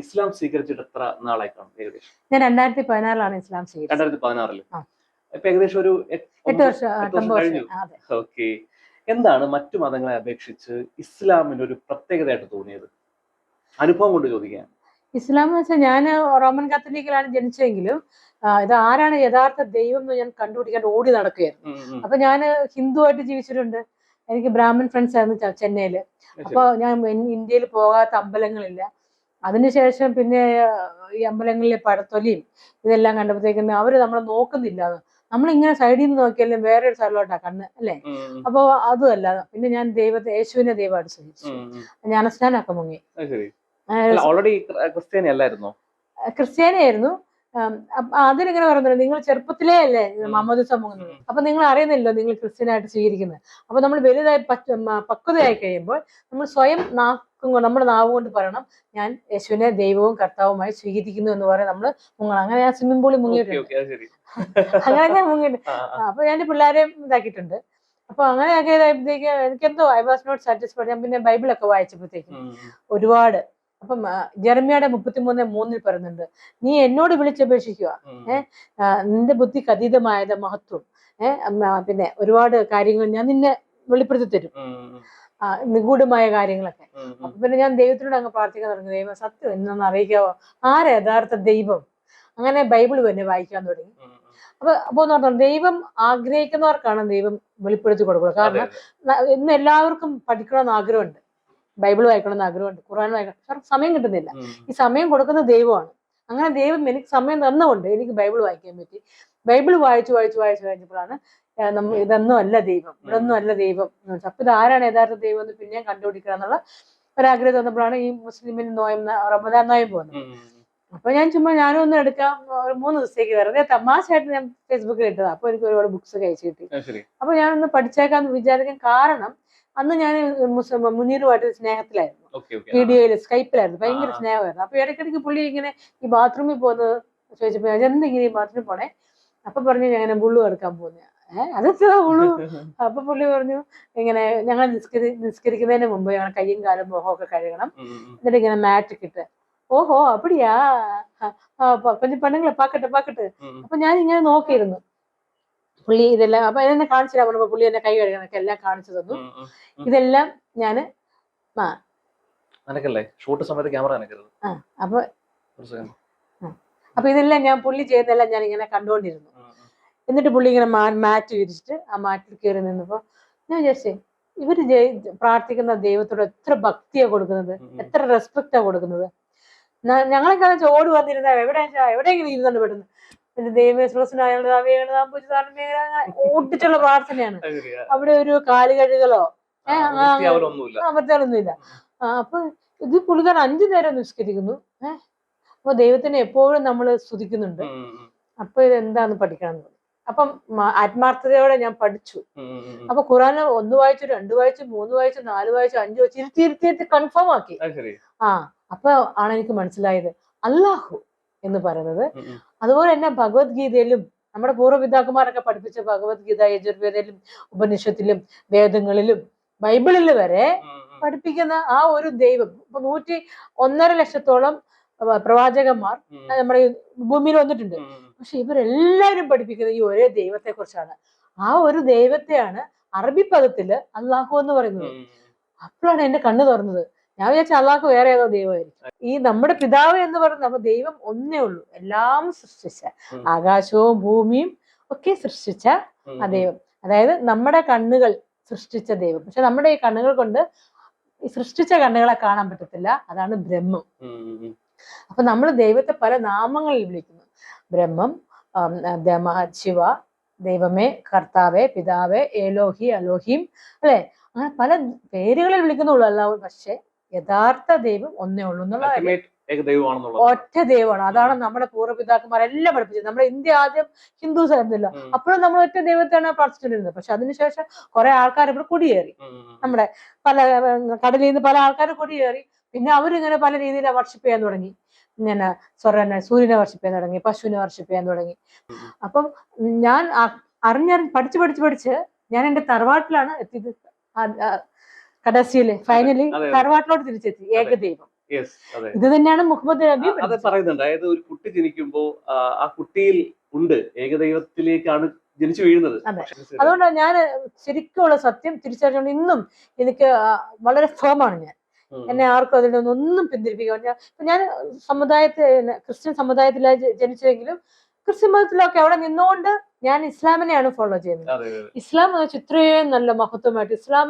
ഇസ്ലാം സ്വീകരിച്ചിട്ട് എത്ര നാളായി കാണും ഏകദേശം? ഞാൻ രണ്ടായിരത്തി പതിനാറിലാണ് ഇസ്ലാം സ്വീകരിച്ചത്. രണ്ടായിരത്തി പതിനാറിൽ. ഇപ്പൊ ഏകദേശം ഒരു എട്ട് വർഷം കഴിഞ്ഞു. ഓക്കെ. എന്താണ് മറ്റു മതങ്ങളെ അപേക്ഷിച്ച് ഇസ്ലാമിന് ഒരു പ്രത്യേകതയായിട്ട് തോന്നിയത്? അനുഭവം കൊണ്ട് ചോദിക്കാൻ ഇസ്ലാം എന്ന് വെച്ചാൽ ഞാൻ റോമൻ കാത്തലിക്കിലാണ് ജനിച്ചതെങ്കിലും ഇത് ആരാണ് യഥാർത്ഥ ദൈവം എന്ന് ഞാൻ കണ്ടുപിടിക്കാൻ ഓടി നടക്കുകയായിരുന്നു. അപ്പൊ ഞാൻ ഹിന്ദു ആയിട്ട് ജീവിച്ചിട്ടുണ്ട്. എനിക്ക് ബ്രാഹ്മൺ ഫ്രണ്ട്സ് ആയിരുന്നു ചെന്നൈയിൽ. അപ്പൊ ഞാൻ ഇന്ത്യയിൽ പോകാത്ത അമ്പലങ്ങളില്ല. അതിനുശേഷം പിന്നെ ഈ അമ്പലങ്ങളിലെ പടത്തൊലിയും ഇതെല്ലാം കണ്ടപ്പോഴത്തേക്കും അവർ നമ്മളെ നോക്കുന്നില്ല. നമ്മളിങ്ങനെ സൈഡിൽ നിന്ന് നോക്കിയാലും വേറെ ഒരു സ്ഥലമായിട്ടാ കണ്ണ് അല്ലേ? അപ്പോൾ അതുമല്ല പിന്നെ ഞാൻ ദൈവത്തെ യേശുവിനെ ദൈവമായിട്ട് സ്വീകരിച്ചു ഞാൻ ഉം. മുങ്ങി ഓൾറെഡി ക്രിസ്ത്യാനി അല്ലായിരുന്നോ? ക്രിസ്ത്യാനിയായിരുന്നു. ആം, അതിലിങ്ങനെ പറയുന്നത് നിങ്ങൾ ചെറുപ്പത്തിലേ അല്ലേ മമ്മദ് മുങ്ങുന്നത്? അപ്പൊ നിങ്ങൾ അറിയുന്നില്ലോ നിങ്ങൾ ക്രിസ്ത്യനായിട്ട് സ്വീകരിക്കുന്നത്. അപ്പൊ നമ്മൾ വലുതായി പക്വതയായി കഴിയുമ്പോൾ നമ്മൾ സ്വയം നാക്കും നമ്മുടെ നാവ് കൊണ്ട് പറയണം ഞാൻ യേശുവിനെ ദൈവവും കർത്താവുമായി സ്വീകരിക്കുന്നു എന്ന് പറയാൻ നമ്മൾ മുങ്ങണം. അങ്ങനെ ഞാൻ സ്വിമ്മിംഗ് പൂളിൽ മുങ്ങിയിട്ടുണ്ട്. അങ്ങനെ ഞാൻ മുങ്ങിയിട്ടുണ്ട്. അപ്പൊ ഞാൻ പിള്ളേരെ ഇതാക്കിയിട്ടുണ്ട്. അപ്പൊ അങ്ങനെയൊക്കെ ആക്കിയതായപ്പോഴത്തേക്ക് എനിക്കെന്തോ ഐ വാസ് നോട്ട് സാറ്റിസ്ഫൈഡ് ഞാൻ പിന്നെ ബൈബിളൊക്കെ വായിച്ചപ്പോഴത്തേക്കും. ഒരുപാട് അപ്പം ആ, ജെറമ്യയുടെ മുപ്പത്തിമൂന്ന് മൂന്നിൽ പറയുന്നുണ്ട് നീ എന്നോട് വിളിച്ചപേക്ഷിക്കുക. ഏഹ് നിന്റെ ബുദ്ധി അതീതമായത് മഹത്വം ഏഹ് പിന്നെ ഒരുപാട് കാര്യങ്ങൾ ഞാൻ നിന്നെ വെളിപ്പെടുത്തി തരും. നിഗൂഢമായ കാര്യങ്ങളൊക്കെ. അപ്പൊ പിന്നെ ഞാൻ ദൈവത്തിനോട് അങ്ങ് പ്രാർത്ഥിക്കാൻ തുടങ്ങി. ദൈവം സത്യം എന്നൊന്ന് അറിയിക്കാവോ? ആരാ യഥാർത്ഥ ദൈവം? അങ്ങനെ ബൈബിൾ തന്നെ വായിക്കാൻ തുടങ്ങി. അപ്പൊ അപ്പൊ എന്ന് പറഞ്ഞാൽ ദൈവം ആഗ്രഹിക്കുന്നവർക്കാണ് ദൈവം വെളിപ്പെടുത്തി കൊടുക്കുന്നത്. കാരണം ഇന്ന് എല്ലാവർക്കും പഠിക്കണമെന്ന് ആഗ്രഹമുണ്ട്. ബൈബിൾ വായിക്കണം എന്ന് ആഗ്രഹമുണ്ട് ഖുർആൻ വായിക്കണം. കാരണം സമയം കിട്ടുന്നില്ല. ഈ സമയം കൊടുക്കുന്ന ദൈവമാണ്. അങ്ങനെ ദൈവം എനിക്ക് സമയം തന്നുകൊണ്ട് എനിക്ക് ബൈബിൾ വായിക്കാൻ പറ്റി. ബൈബിൾ വായിച്ചു വായിച്ചു വായിച്ചു കഴിഞ്ഞപ്പോഴാണ് നമ്മൾ നമ്മ ഇതൊന്നും അല്ല ദൈവം ഇതൊന്നും അല്ല ദൈവം അപ്പൊ ഇത് ആരാണ് യഥാർത്ഥ ദൈവം എന്ന് പിന്നെയും കണ്ടുപിടിക്കുക എന്നുള്ള ഒരാഗ്രഹം തന്നപ്പോഴാണ് ഈ മുസ്ലിമിന് നോയം റമദാൻ നോയം പോകുന്നത്. അപ്പൊ ഞാൻ ചുമ്മാ ഞാനും ഒന്ന് എടുക്കാം ഒരു മൂന്ന് ദിവസത്തേക്ക് വെറുതെ തമാശയായിട്ട് ഞാൻ ഫേസ്ബുക്കിൽ ഇട്ടതാ. അപ്പൊ എനിക്ക് ഒരുപാട് ബുക്സ് കഴിച്ചു കിട്ടി. അപ്പൊ ഞാനൊന്ന് പഠിച്ചേക്കാന്ന് വിചാരിക്കാൻ കാരണം അന്ന് ഞാൻ മുനീറുമായിട്ട് സ്നേഹത്തിലായിരുന്നു. വീഡിയോയിൽ സ്കൈപ്പിലായിരുന്നു. ഭയങ്കര സ്നേഹമായിരുന്നു. അപ്പൊ ഇടയ്ക്കിടയ്ക്ക് പുള്ളി ഇങ്ങനെ ഈ ബാത്റൂമിൽ പോകുന്നത് ചോദിച്ചപ്പോ എന്തെങ്കിലും ഈ ബാത്റൂമിൽ പോണേ? അപ്പൊ പറഞ്ഞു ഞാൻ ഇങ്ങനെ ബുള്ളു എടുക്കാൻ പോകുന്നു. ഏഹ് ബുള്ളു ഉള്ളൂ അപ്പൊ പുള്ളി പറഞ്ഞു ഇങ്ങനെ ഞങ്ങൾ നിസ്കരി നിസ്കരിക്കുന്നതിന് മുമ്പ് ഞങ്ങൾ കയ്യും കാലും മുഖമൊക്കെ കഴുകണം. എന്നിട്ട് ഇങ്ങനെ മാറ്റ് കിട്ട് ഓഹോ അപ്പടിയാ? കൊഞ്ചു പെണ്ണുങ്ങളെ പാക്കട്ടെ പാക്കട്ടെ. അപ്പൊ ഞാൻ ഇങ്ങനെ നോക്കിയിരുന്നു. പുള്ളി ഇതെല്ലാം അപ്പൊ എന്നെ കാണിച്ചു തരാൻ പറഞ്ഞപ്പോ പുള്ളി എന്നെ കൈ കഴുകണൊക്കെ എല്ലാം കാണിച്ചു തന്നു. ഇതെല്ലാം ഞാൻ അനക്കല്ലേ? ഷൂട്ട് സമയത്ത് ക്യാമറ അനക്കരുത്. ആ അപ്പൊ. അപ്പൊ ഇതെല്ലാം ഞാൻ പുള്ളി ചെയ്യുന്നതെല്ലാം ഞാൻ ഇങ്ങനെ കണ്ടുകൊണ്ടിരുന്നു. എന്നിട്ട് പുള്ളി ഇങ്ങനെ മാറ്റ് വിരിച്ചിട്ട് ആ മാറ്റിൽ കയറി നിന്നപ്പോ ഞാൻ വിചാരിച്ചേ ഇവർ പ്രാർത്ഥിക്കുന്ന ദൈവത്തോട് എത്ര ഭക്തിയാ കൊടുക്കുന്നത്. എത്ര റെസ്പെക്റ്റാ കൊടുക്കുന്നത്? ഞങ്ങളെ ഞങ്ങളൊക്കെ ഓടി വന്നിരുന്ന എവിടെ ഇങ്ങനെ ഇരുന്നുണ്ട് പെടുന്നു. പിന്നെ ഓടിച്ചുള്ള പ്രാർത്ഥനയാണ്. അവിടെ ഒരു കാൽ കഴുകലോ? ആ അപ്പൊ ഇത് പുള്ളിക്കാരൻ അഞ്ചു നേരം നിസ്കരിക്കുന്നു. ഏഹ് അപ്പൊ ദൈവത്തിനെ എപ്പോഴും നമ്മൾ സ്തുതിക്കുന്നുണ്ട്. അപ്പൊ ഇത് എന്താന്ന് പഠിക്കണം? അപ്പം ആത്മാർത്ഥതയോടെ ഞാൻ പഠിച്ചു. അപ്പൊ ഖുറാൻ ഒന്ന് വായിച്ചു രണ്ട് വായിച്ചു മൂന്ന് വായിച്ചു നാല് വായിച്ചു അഞ്ച് വായിച്ചു ഇരുത്തി ഇരുത്തി കൺഫേം ആക്കി. ആ അപ്പൊ ആണ് എനിക്ക് മനസ്സിലായത്. അല്ലാഹു എന്ന് പറയുന്നത്. അതുപോലെ തന്നെ ഭഗവത്ഗീതയിലും നമ്മുടെ പൂർവപിതാക്കന്മാരൊക്കെ പഠിപ്പിച്ച ഭഗവത്ഗീത യജുർവേദയിലും ഉപനിഷത്തിലും വേദങ്ങളിലും ബൈബിളിൽ വരെ. പഠിപ്പിക്കുന്ന ആ ഒരു ദൈവം. ഇപ്പൊ നൂറ്റി ഒന്നര ലക്ഷത്തോളം പ്രവാചകന്മാർ നമ്മുടെ ഭൂമിയിൽ വന്നിട്ടുണ്ട്. പക്ഷെ ഇവരെല്ലാവരും പഠിപ്പിക്കുന്നത് ഈ ഒരേ ദൈവത്തെ കുറിച്ചാണ് ആ ഒരു ദൈവത്തെയാണ് അറബി പദത്തിൽ അള്ളാഹു എന്ന് പറയുന്നത്. അപ്പോഴാണ് എന്റെ കണ്ണ് തുറന്നത്. ഞാൻ വിചാരിച്ച അള്ളാഹ് വേറെ ഏതോ ദൈവമായിരിക്കും. ഈ നമ്മുടെ പിതാവ് എന്ന് പറയുന്ന അപ്പൊ ദൈവം ഒന്നേ ഉള്ളൂ. എല്ലാം സൃഷ്ടിച്ച ആകാശവും ഭൂമിയും ഒക്കെ സൃഷ്ടിച്ച ആ ദൈവം. അതായത് നമ്മുടെ കണ്ണുകൾ സൃഷ്ടിച്ച ദൈവം. പക്ഷെ നമ്മുടെ ഈ കണ്ണുകൾ കൊണ്ട് സൃഷ്ടിച്ച കണ്ണുകളെ കാണാൻ പറ്റത്തില്ല. അതാണ് ബ്രഹ്മം. അപ്പൊ നമ്മൾ ദൈവത്തെ പല നാമങ്ങളിൽ വിളിക്കുന്നു. ബ്രഹ്മം ദമ ശിവ ദൈവമേ കർത്താവേ പിതാവേ ഏലോഹി അലോഹിം അല്ലെ? അങ്ങനെ പല പേരുകളിൽ വിളിക്കുന്നുള്ളൂ അല്ലാതെ പക്ഷെ യഥാർത്ഥ ദൈവം ഒന്നേ ഉള്ളൂ എന്നുള്ള കാര്യം. Ultimate ഏകദൈവമാണെന്നുള്ളത്. ഒറ്റ ദൈവമാണ്. അതാണ് നമ്മുടെ പൂർവപിതാക്കന്മാരെല്ലാം പഠിപ്പിച്ചത്. നമ്മുടെ ഇന്ത്യ ആദ്യം ഹിന്ദുസ് ആയിരുന്നില്ല. അപ്പോഴും നമ്മൾ ഒറ്റ ദൈവത്തെയാണ് പ്രാർത്ഥിച്ചിരുന്നത് പക്ഷെ അതിനുശേഷം കുറെ ആൾക്കാർ ഇവിടെ കുടിയേറി. നമ്മുടെ പല കടലിൽ നിന്ന് പല ആൾക്കാർ കുടിയേറി. പിന്നെ അവരിങ്ങനെ പല രീതിയിൽ വർഷിപ്പ് ചെയ്യാൻ തുടങ്ങി. ഇങ്ങനെ സ്വർണ സൂര്യനെ വർഷിപ്പ് ചെയ്യാൻ തുടങ്ങി പശുവിനെ വർഷിപ്പ് ചെയ്യാൻ തുടങ്ങി. അപ്പം ഞാൻ അറിഞ്ഞറിഞ്ഞ് പഠിച്ച് പഠിച്ച് പഠിച്ച് ഞാൻ എന്റെ തറവാട്ടിലാണ് എത്തിയത്. കടസിയിൽ ഫൈനലി. തറവാട്ടിലോട്ട് തിരിച്ചെത്തി ഏകദൈവം. ഇത് തന്നെയാണ് മുഹമ്മദ് നബി അത് പറയുന്നുണ്ട്. അതായത് ഒരു കുട്ടി ജനിക്കുമ്പോ ആ, കുട്ടിയിൽ ഉണ്ട്. ഏകദൈവത്തിലേക്കാണ് ജനിച്ചു വീഴുന്നത്. അതുകൊണ്ട് ഞാൻ ശരിക്കുമുള്ള സത്യം തിരിച്ചറിഞ്ഞുകൊണ്ട് ഇന്നും എനിക്ക് വളരെ ഫേമാണ് ഞാൻ. എന്നെ ആർക്കും അതിൽ നിന്നൊന്നും പിന്തിരിപ്പിക്കാൻ ഞാൻ സമുദായത്തെ സമുദായത്തിൽ ക്രിസ്ത്യൻ സമുദായത്തിലാണ് ജനിച്ചെങ്കിലും ജനിച്ചതെങ്കിലും ക്രിസ്ത്യൻ മതത്തിലൊക്കെ അവിടെ നിന്നുകൊണ്ട് ഞാൻ ഇസ്ലാമിനെയാണ് ഫോളോ ചെയ്യുന്നത്. ഇസ്ലാം എന്ന് വെച്ചാൽ ഇത്രയും നല്ല മഹത്വമായിട്ട് ഇസ്ലാം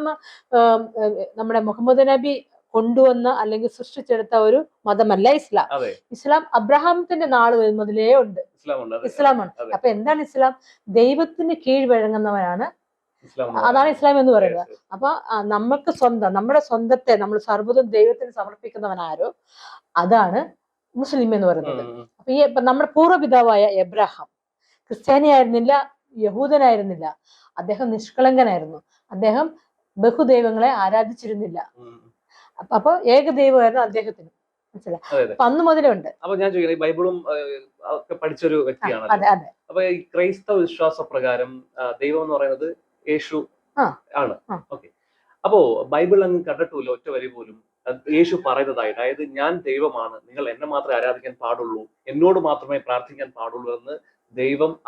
നമ്മുടെ മുഹമ്മദ് നബി കൊണ്ടുവന്ന അല്ലെങ്കിൽ സൃഷ്ടിച്ചെടുത്ത ഒരു മതമല്ല ഇസ്ലാം. ഇസ്ലാം അബ്രഹാമത്തിന്റെ നാൾ മുതലേ ഉണ്ട്. ഇസ്ലാമാണ്. അപ്പൊ എന്താണ് ഇസ്ലാം? ദൈവത്തിന് കീഴ്വഴങ്ങുന്നവനാണ് അതാണ് ഇസ്ലാം എന്ന് പറയുന്നത്. അപ്പൊ നമുക്ക് സ്വന്തം നമ്മുടെ സ്വന്തത്തെ നമ്മൾ സർവതും ദൈവത്തിന് സമർപ്പിക്കുന്നവനാരോ അതാണ് മുസ്ലിം എന്ന് പറയുന്നത്. അപ്പൊ ഈ നമ്മുടെ പൂർവപിതാവായ എബ്രഹാം ക്രിസ്ത്യാനിയായിരുന്നില്ല യഹൂദനായിരുന്നില്ല. അദ്ദേഹം നിഷ്കളങ്കനായിരുന്നു. അദ്ദേഹം ബഹുദൈവങ്ങളെ ആരാധിച്ചിരുന്നില്ല. അപ്പൊ ഏകദൈവമായിരുന്നു അദ്ദേഹത്തിന്. മനസ്സിലായി? അപ്പൊ അന്ന് മുതലേ ഉണ്ട് അപ്പൊ ഞാൻ ചോദിക്കുന്നത് ബൈബിളും ഒക്കെ പഠിച്ചൊരു വ്യക്തിയാണ് അതെ അതെ. അപ്പൊ ഈ ക്രൈസ്തവ വിശ്വാസ പ്രകാരം ദൈവം എന്ന് പറയുന്നത് യേശു ആണ്. ഓക്കെ. അപ്പോ ബൈബിൾ അങ്ങ് കണ്ടിട്ടില്ല ഒറ്റ വരി പോലും. യേശു പറയുന്നതായിട്ട് അതായത് ഞാൻ ദൈവമാണ്. നിങ്ങൾ എന്നെ മാത്രമേ ആരാധിക്കാൻ പാടുള്ളൂ. എന്നോട് മാത്രമേ പ്രാർത്ഥിക്കാൻ പാടുള്ളൂ എന്ന് ദൈവം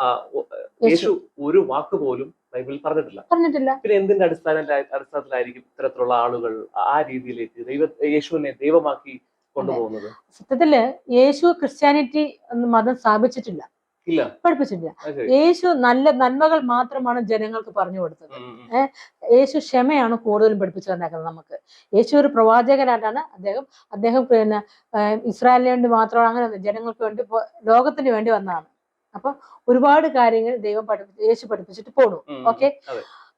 യേശു. ഒരു വാക്ക് പോലും ബൈബിളിൽ പറഞ്ഞിട്ടില്ല. പറഞ്ഞിട്ടില്ല. പിന്നെ എന്തിന്റെ അടിസ്ഥാന അടിസ്ഥാനത്തിലായിരിക്കും ഇത്തരത്തിലുള്ള ആളുകൾ ആ രീതിയിലേക്ക് ദൈവ യേശുവിനെ ദൈവമാക്കി കൊണ്ടുപോകുന്നത്? സത്യത്തിൽ യേശു ക്രിസ്ത്യാനിറ്റി എന്ന മതം സ്ഥാപിച്ചിട്ടില്ല. പഠിപ്പിച്ചിട്ടില്ല. യേശു നല്ല നന്മകൾ മാത്രമാണ് ജനങ്ങൾക്ക് പറഞ്ഞു കൊടുത്തത്. യേശു ക്ഷമയാണ് കൂടുതലും പഠിപ്പിച്ചു തന്നേക്കുന്നത് നമുക്ക്. യേശു ഒരു പ്രവാചകനായിട്ടാണ് അദ്ദേഹം അദ്ദേഹം പിന്നെ ഇസ്രായേലിന് വേണ്ടി മാത്രമാണ് അങ്ങനെ ജനങ്ങൾക്ക് വേണ്ടി ലോകത്തിന് വേണ്ടി വന്നതാണ്. അപ്പൊ ഒരുപാട് കാര്യങ്ങൾ ദൈവം പഠിപ്പിച്ച് യേശു പഠിപ്പിച്ചിട്ട് പോണു. ഓക്കെ?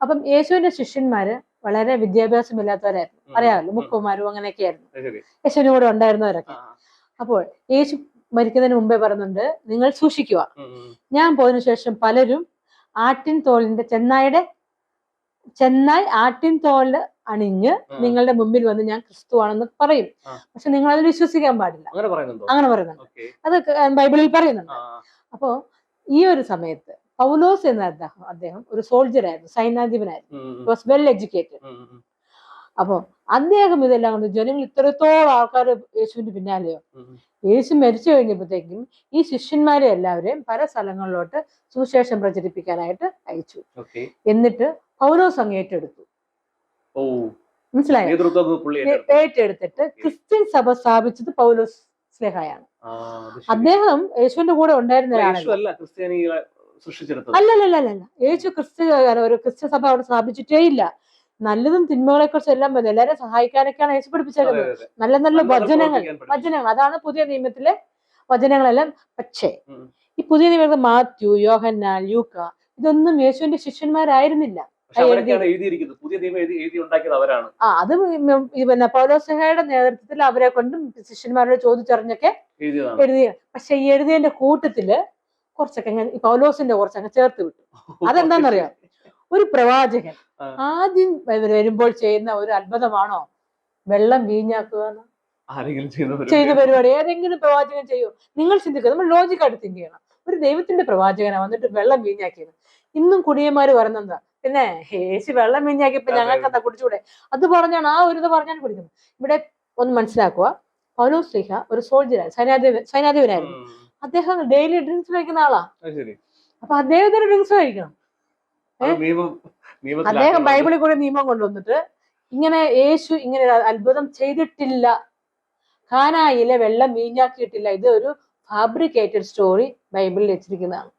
അപ്പം യേശുവിന്റെ ശിഷ്യന്മാര് വളരെ വിദ്യാഭ്യാസമില്ലാത്തവരായിരുന്നു. ഇല്ലാത്തവരായിരുന്നു അറിയാമല്ലോ. മുക്കുമാരും അങ്ങനെയൊക്കെ ആയിരുന്നു കൂടെ ഉണ്ടായിരുന്നവരൊക്കെ. അപ്പോൾ യേശു മരിക്കുന്നതിന് മുമ്പേ പറയുന്നുണ്ട് നിങ്ങൾ സൂക്ഷിക്കുക. ഞാൻ പോയതിനു ശേഷം പലരും ആട്ടിൻ തോലിന്റെ ചെന്നായുടെ ചെന്നായ് ആട്ടിൻ തോൽ അണിഞ്ഞ് നിങ്ങളുടെ മുമ്പിൽ വന്ന് ഞാൻ ക്രിസ്തുവാണെന്ന് പറയും. പക്ഷെ നിങ്ങൾ അത് വിശ്വസിക്കാൻ പാടില്ല. അങ്ങനെ പറയുന്നുണ്ടോ? അത് ബൈബിളിൽ പറയുന്നുണ്ട്. അപ്പോ ഈ ഒരു സമയത്ത് പൗലോസ് എന്ന അദ്ദേഹം അദ്ദേഹം ഒരു സോൾജർ ആയിരുന്നു സൈന്യാധിപനായിരുന്നു വാസ് വെൽ എഡ്യൂക്കേറ്റഡ് ഉം, ഉം, അപ്പൊ അദ്ദേഹം ഇതെല്ലാം കൊണ്ട് ജനങ്ങൾ ഇത്രത്തോളം ആൾക്കാർ യേശുവിന്റെ പിന്നാലെയോ. യേശു മരിച്ചു കഴിഞ്ഞപ്പോഴത്തേക്കും ഈ ശിഷ്യന്മാരെ എല്ലാവരെയും പല സ്ഥലങ്ങളിലോട്ട് സുവിശേഷം പ്രചരിപ്പിക്കാനായിട്ട് അയച്ചു. എന്നിട്ട് പൗലോസ് അങ്ങ് ഏറ്റെടുത്തു. മനസ്സിലായോ? ഏറ്റെടുത്തിട്ട് ക്രിസ്ത്യൻ സഭ സ്ഥാപിച്ചത് പൗലോസ് സ്നേഹയാണ്. അദ്ദേഹം യേശുവിന്റെ കൂടെ ഉണ്ടായിരുന്ന യേശു ഒരാളല്ല? അല്ല ക്രിസ്ത്യാനികളെ സൃഷ്ടിച്ചെടുത്തത്. അല്ലല്ലല്ല അല്ല യേശു ക്രിസ്ത്യ ഒരു ക്രിസ്ത്യ സഭ അവിടെ സ്ഥാപിച്ചിട്ടേ ഇല്ല. നല്ലതും തിന്മകളെ കുറിച്ച് എല്ലാം പറഞ്ഞു എല്ലാവരും സഹായിക്കാനൊക്കെയാണ് യേശു പഠിപ്പിച്ചേക്കുന്നത്. നല്ല നല്ല വചനങ്ങൾ വചനങ്ങൾ. അതാണ് പുതിയ നിയമത്തിലെ വചനങ്ങളെല്ലാം. പക്ഷേ ഈ പുതിയ നിയമത്തിൽ മാത്യു യോഹന്നാൻ ലൂക്ക ഇതൊന്നും യേശുവിന്റെ ശിഷ്യന്മാരായിരുന്നില്ല. ആ അത് പിന്നെ പൗലോസഹയുടെ നേതൃത്വത്തിൽ അവരെ കൊണ്ടും ശിഷ്യന്മാരോട് ചോദിച്ചറിഞ്ഞൊക്കെ എഴുതിയ പക്ഷെ ഈ എഴുതിയതിന്റെ കൂട്ടത്തിൽ കുറച്ചൊക്കെ പൗലോസിന്റെ കുറച്ചൊക്കെ ചേർത്ത് വിട്ടു. അതെന്താന്നറിയോ? ഒരു പ്രവാചകൻ. ആദ്യം വരുമ്പോൾ ചെയ്യുന്ന ഒരു അത്ഭുതമാണോ? വെള്ളം വീഞ്ഞാക്കുക ചെയ്യുന്ന പരിപാടി? ഏതെങ്കിലും പ്രവാചകൻ ചെയ്യോ. നിങ്ങൾ ചിന്തിക്കുക. നമ്മൾ ലോജിക് ആയിട്ട് തിങ്ക് ചെയ്യണം. ഒരു ദൈവത്തിന്റെ പ്രവാചകനാ വന്നിട്ട് വെള്ളം വീഞ്ഞാക്കിയത്. ഇന്നും കുടിയന്മാര് പറയുന്നതാ പിന്നെ യേശു വെള്ളം വീഞ്ഞാക്കിയപ്പോ. ഞങ്ങൾക്ക് എന്താ കുടിച്ചുകൂടെ അത് പറഞ്ഞാണ് ആ ഒരു ഇത് പറഞ്ഞാണ് കുടിക്കുന്നത്. ഇവിടെ ഒന്ന് മനസ്സിലാക്കുക. പൗലോ ശ്രീഹ ഒരു സോൾജർ സൈനാധിപ സൈനാധിപനായിരുന്നു അദ്ദേഹം ഡെയിലി ഡ്രിങ്ക്സ് കഴിക്കുന്ന ആളാ. അപ്പൊ അദ്ദേഹത്തിന് ഡ്രിങ്ക്സ് കഴിക്കണം. അദ്ദേഹം ബൈബിളിൽ കൂടെ നിയമം കൊണ്ടുവന്നിട്ട് ഇങ്ങനെ യേശു ഇങ്ങനെ ഒരു അത്ഭുതം ചെയ്തിട്ടില്ല. ഖാനായിലെ വെള്ളം വീഞ്ഞാക്കിയിട്ടില്ല. ഇത് ഒരു ഫാബ്രിക്കേറ്റഡ് സ്റ്റോറി ബൈബിളിൽ വെച്ചിരിക്കുന്നതാണ്.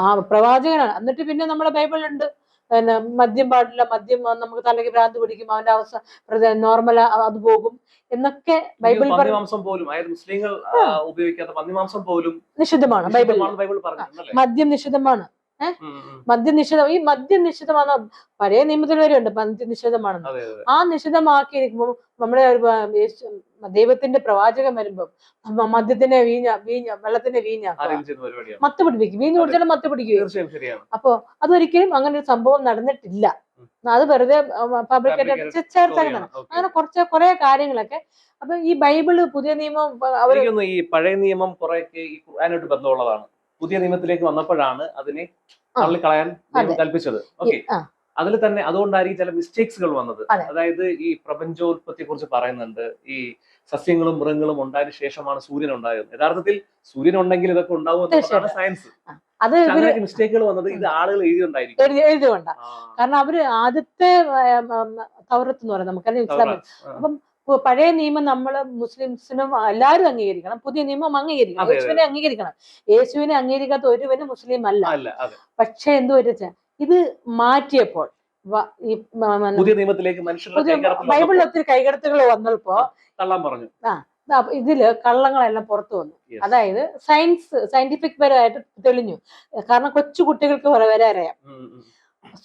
ആ പ്രവാചകനാണ്. എന്നിട്ട് പിന്നെ നമ്മുടെ ബൈബിളിലുണ്ട് പിന്നെ മദ്യം പാടില്ല മദ്യം നമുക്ക് തലയ്ക്ക് ഭ്രാന്ത് പിടിക്കും അവന്റെ അവസ്ഥ നോർമൽ അത് പോകും എന്നൊക്കെ ബൈബിൾ പോലും. മുസ്ലിങ്ങൾ ഉപയോഗിക്കാത്ത പോലും നിഷിദ്ധമാണ് ബൈബിൾ ബൈബിൾ മദ്യം നിഷിദ്ധമാണ്. ഉം, ഉം. മദ്യം നിഷിദ്ധം ഈ മദ്യം നിഷിദ്ധമാണ് പഴയ നിയമത്തിൽ വരെയുണ്ട് ഉണ്ട് മദ്യം നിഷിദ്ധമാണെന്ന് അതെ അതെ. ആ നിഷിദ്ധമാക്കിയിരിക്കുമ്പോൾ നമ്മുടെ ഒരു ദൈവത്തിന്റെ പ്രവാചകം വരുമ്പോ മദ്യത്തിന്റെ വീഞ്ഞ വീഞ്ഞ വെള്ളത്തിന്റെ വീഞ്ഞ മത്ത് പിടിപ്പിക്കും. വീഞ്ഞ് കുടിച്ചാലും മത്ത് പിടിക്കുകയും. അപ്പൊ അതൊരിക്കലും അങ്ങനെ ഒരു സംഭവം നടന്നിട്ടില്ല. അത് വെറുതെ Fabricated ചേർത്തേക്കുന്നതാണ്. അങ്ങനെ കുറച്ച് കുറെ കാര്യങ്ങളൊക്കെ. അപ്പൊ ഈ ബൈബിൾ പുതിയ നിയമം അവർ ഈ പഴയ നിയമം കുറെയൊക്കെ ഈ ഖുർആനായിട്ട് ബന്ധമുള്ളതാണ്. പുതിയ നിയമത്തിലേക്ക് വന്നപ്പോഴാണ് അതിനെ. തള്ളിക്കളയാൻ നിയമം. കൽപ്പിച്ചത്. ഓക്കെ. അതിൽ തന്നെ അതുകൊണ്ടായിരിക്കും ചില മിസ്റ്റേക്സുകൾ വന്നത്. അതെ. അതായത് ഈ പ്രപഞ്ചോത്പത്തിയെ കുറിച്ച് പറയുന്നുണ്ട്. ഈ സസ്യങ്ങളും മൃഗങ്ങളും ഉണ്ടായതിനു ശേഷമാണ് സൂര്യൻ ഉണ്ടായത്. യഥാർത്ഥത്തിൽ സൂര്യൻ ഉണ്ടെങ്കിൽ ഇതൊക്കെ ഉണ്ടാവും എന്നുള്ളതാണ്. സയൻസ് അത് മിസ്റ്റേക്കുകൾ വന്നത് ഇത് ആളുകൾ എഴുതിയുണ്ടായിരിക്കും എഴുതി എഴുതുകൊണ്ട ആ, കാരണം അവർ ആദ്യത്തെ തൗറത്ത് എന്ന് പറയുന്നത് നമുക്കറിയാം ഇസ്ലാമിൽ. അപ്പം പഴയ നിയമം നമ്മൾ മുസ്ലിംസിനും എല്ലാവരും അംഗീകരിക്കണം. പുതിയ നിയമം അംഗീകരിക്കണം. യേശുവിനെ അംഗീകരിക്കണം. യേശുവിനെ അംഗീകരിക്കാത്ത ഒരുവനും മുസ്ലിം അല്ല പക്ഷെ എന്തോ വെച്ചാ ഇത് മാറ്റിയപ്പോൾ പുതിയ നിയമത്തിലേക്ക് ബൈബിളിൽ ഒത്തിരി കൈകടത്തുകൾ വന്നപ്പോ പറഞ്ഞു. ആ ഇതിൽ കള്ളങ്ങളെല്ലാം പുറത്തു വന്നു. അതായത് സയൻസ് സയന്റിഫിക് പരമായിട്ട് തെളിഞ്ഞു. കാരണം കൊച്ചു കുട്ടികൾക്ക് വരെ വരെ അറിയാം.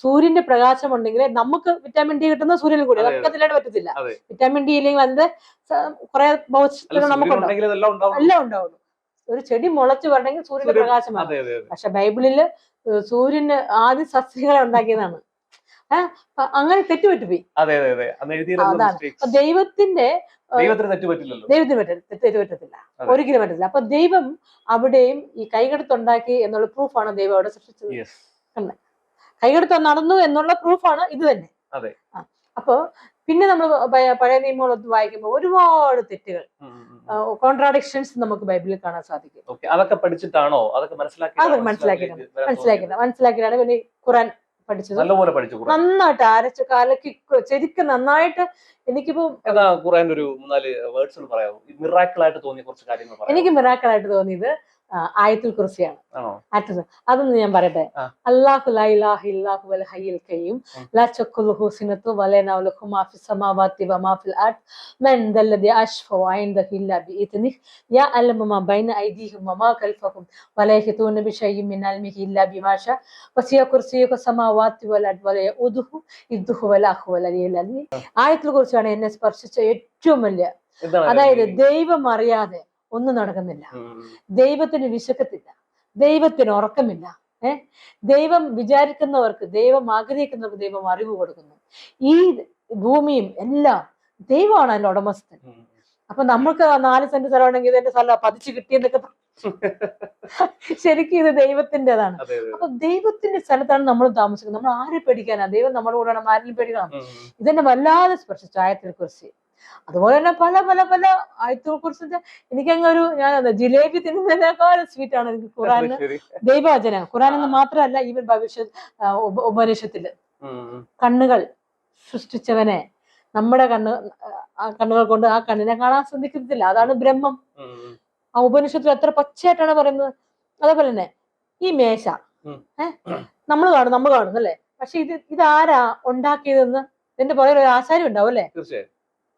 സൂര്യന്റെ പ്രകാശം ഉണ്ടെങ്കിൽ നമുക്ക് വിറ്റാമിൻ ഡി കിട്ടുന്ന സൂര്യനിൽ കൂടി. നമുക്ക് അതിലായിട്ട് പറ്റത്തില്ല. വിറ്റാമിൻ ഡി ഇല്ലെങ്കിൽ അതിന്റെ കുറെ ഉണ്ടാവും. എല്ലാം ഉണ്ടാവുള്ളൂ ഒരു ചെടി മുളച്ചു വരണമെങ്കിൽ സൂര്യന്റെ പ്രകാശമാണ്. പക്ഷെ ബൈബിളിൽ സൂര്യന് ആദ്യ സസ്യങ്ങളെ ഉണ്ടാക്കിയതാണ്. അങ്ങനെ തെറ്റുപറ്റിപ്പോയി. അതാണ്. ദൈവത്തിന്റെ ദൈവത്തിന് തെറ്റുപറ്റത്തില്ല. ദൈവത്തിന്. ഒരിക്കലും പറ്റത്തില്ല. അപ്പൊ ദൈവം അവിടെയും ഈ കൈകടത്തുണ്ടാക്കി എന്നുള്ള പ്രൂഫാണ് ദൈവം അവിടെ സൃഷ്ടിച്ചത്. യെസ് നടന്നു എന്നുള്ള പ്രൂഫാണ് ഇത് തന്നെ. അപ്പൊ പിന്നെ നമ്മൾ പഴയ നിയമങ്ങളൊക്കെ വായിക്കുമ്പോൾ ഒരുപാട് തെറ്റുകൾ. കോൺട്രാഡിക്ഷൻസ് നമുക്ക് ബൈബിളിൽ കാണാൻ സാധിക്കും. അതൊക്കെ പഠിച്ചിട്ടാണോ? അതൊക്കെ മനസ്സിലാക്കി അത് മനസ്സിലാക്കിയിട്ടാണ്. മനസ്സിലാക്കിയത് മനസ്സിലാക്കിയാണ് പിന്നെ ഖുറാൻ പഠിച്ചത്. നല്ലപോലെ പഠിച്ചു നന്നായിട്ട് അരച്ചു കാലക്കി ശരിക്കും നന്നായിട്ട് എനിക്കിപ്പോ ഖുറാൻ ഒരു മൂന്നാൽ പറയാമോ? മിറാക്കിൾ ആയിട്ട് തോന്നിയ കുറച്ച് കാര്യങ്ങൾ എനിക്ക് മിറാക്കളായിട്ട് തോന്നിയത് ആ, ആയത്തുൽ ആണോ? ആറ്റത് അതൊന്ന് ഞാൻ പറയട്ടെ. അള്ളാഹു അല്ലാഹു ലാ ഇലാഹ ഇല്ലാഹു ഹയ്യുൽ ഖയ്യൂം ലാ തഖുലുഹു സിനത്തു വലാ നൗലുഹു മാ ഫിസ് സമാവാതി വമാ ഫിൽ അർദ്. മൻ ദല്ലദി അശ്ഫഉ ഇൻദഹു ഇല്ലാ ബിഇذنിഹി യഅലമു മാ ബൈന ഐദീഹിം വമാ ഖൽഫഹും. വലാ യഹീതൂന ബിശൈഇൻ മിൻ അൽമിഹി ഇല്ലാ ബിമാ ശാ വസിയ കുർസിയുഹു സമാവാത്തി വൽ അർദ് വലാ യഉദുഹു ഇദ്ദുഹു വലാ ഹുവൽ അലിയുൽ അലീം ആയത്തിൽ കുറിച്ചാണ് എന്നെ സ്പർശിച്ച ഏറ്റവും വലിയ. അതായത് ദൈവം അറിയാതെ ഒന്നും നടക്കുന്നില്ല. ദൈവത്തിന് വിശക്കത്തില്ല. ദൈവത്തിന് ഉറക്കമില്ല. ഏഹ് ദൈവം വിചാരിക്കുന്നവർക്ക് ദൈവം ആഗ്രഹിക്കുന്നവർക്ക് ദൈവം അറിവ് കൊടുക്കുന്നു. ഈ ഭൂമിയും എല്ലാം ദൈവമാണ് അതിന്റെ ഉടമസ്ഥൻ. അപ്പൊ നമ്മൾക്ക് നാല് സെന്റ് സ്ഥലമാണെങ്കിൽ ഇതിന്റെ സ്ഥലം പതിച്ചു കിട്ടിയെന്നൊക്കെ ശരിക്കും ഇത് ദൈവത്തിന്റെതാണ്. അപ്പൊ ദൈവത്തിന്റെ സ്ഥലത്താണ് നമ്മൾ താമസിക്കുന്നത്. നമ്മൾ ആരെ പേടിക്കാനാ? ദൈവം നമ്മുടെ കൂടെ ആരെങ്കിലും പേടിക്കണം. ഇതെന്നെ വല്ലാതെ സ്പർശിച്ചു. ആയത്തിനെ കുറിച്ച്. അതുപോലെ തന്നെ പല പല പല ആയത്തിനെ എനിക്ക് എനിക്കങ്ങ് ഒരു ഞാൻ ജിലേബി തിന്നുന്നതിനേക്കാളും സ്വീറ്റ് ആണ് എനിക്ക് ഖുറാന് ദൈവവചന. ഖുറാൻ എന്ന് മാത്രമല്ല ഈവൻ ഭവിഷ്യത് ഉപനിഷത്തിൽ ഉപനിഷത്തിൽ. കണ്ണുകൾ സൃഷ്ടിച്ചവനെ നമ്മുടെ കണ്ണ് ആ കണ്ണുകൾ കൊണ്ട് ആ കണ്ണിനെ കാണാൻ ശ്രദ്ധിക്കത്തില്ല. അതാണ് ബ്രഹ്മം. ആ ഉപനിഷത്തിൽ എത്ര പച്ചയായിട്ടാണ് പറയുന്നത്? അതേപോലെ തന്നെ ഈ മേശ. ഏ? ഏഹ് നമ്മൾ കാണും നമ്മൾ കാണുന്നു അല്ലേ? പക്ഷെ ഇത് ഇതാരാ ഉണ്ടാക്കിയതെന്ന്? ഇതിന്റെ പുറകിൽ ഒരു ആശാരി ഉണ്ടാവും അല്ലേ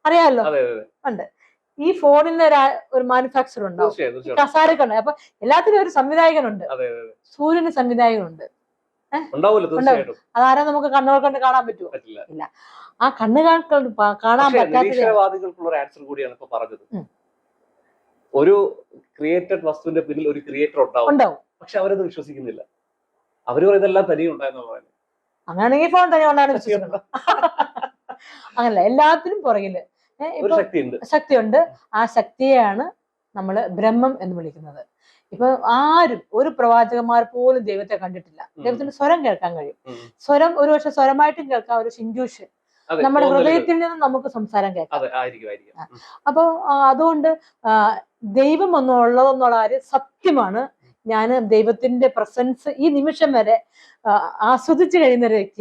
അറിയാമല്ലോ ഉണ്ട്. ഈ ഫോണിന് ഒരു മാനുഫാക്ചർ ഉണ്ടാവും കസാരക്കുണ്ട് അപ്പൊ എല്ലാത്തിനും ഒരു സംവിധായകനുണ്ട്. സൂര്യന് സംവിധായകനുണ്ട്. അതാരാ നമുക്ക് കണ്ണുകൾ കണ്ട് കാണാൻ പറ്റുമോ ഇല്ല. ആ കണ്ണുകൾ കാണാൻ പറ്റാത്ത പറ്റാത്തത് ഒരു ക്രിയേറ്റഡ് വസ്തുവിന്റെ പിന്നിൽ ഒരു ക്രിയേറ്റർ ഉണ്ടാവും. പക്ഷെ അവരത് വിശ്വസിക്കുന്നില്ല. അവർ പറയുന്നതെല്ലാം തനിയെ ഉണ്ടായെന്ന് പറയുന്നത്. അങ്ങനെയാണെങ്കിൽ ഫോൺ തന്നെ ഉണ്ടായിരുന്നു അങ്ങനല്ല എല്ലാത്തിനും പുറകിൽ ശക്തിയുണ്ട്. ആ ശക്തിയെയാണ് നമ്മൾ ബ്രഹ്മം എന്ന് വിളിക്കുന്നത്. ഇപ്പൊ ആരും ഒരു പ്രവാചകന്മാർ പോലും ദൈവത്തെ കണ്ടിട്ടില്ല. ദൈവത്തിന്റെ സ്വരം കേൾക്കാൻ കഴിയും. സ്വരം ഒരു പക്ഷെ സ്വരമായിട്ടും കേൾക്കാം. ഒരു ഷിൻഡ്യൂഷൻ നമ്മുടെ ഹൃദയത്തിൽ നിന്നും നമുക്ക് സംസാരം കേൾക്കാം. അപ്പൊ അതുകൊണ്ട് ദൈവം ഒന്നുള്ളതെന്നുള്ള കാര്യം സത്യമാണ്. ഞാൻ ദൈവത്തിന്റെ പ്രസൻസ് ഈ നിമിഷം വരെ ആസ്വദിച്ചു കഴിയുന്ന ഒരു വ്യക്തിയാണ്.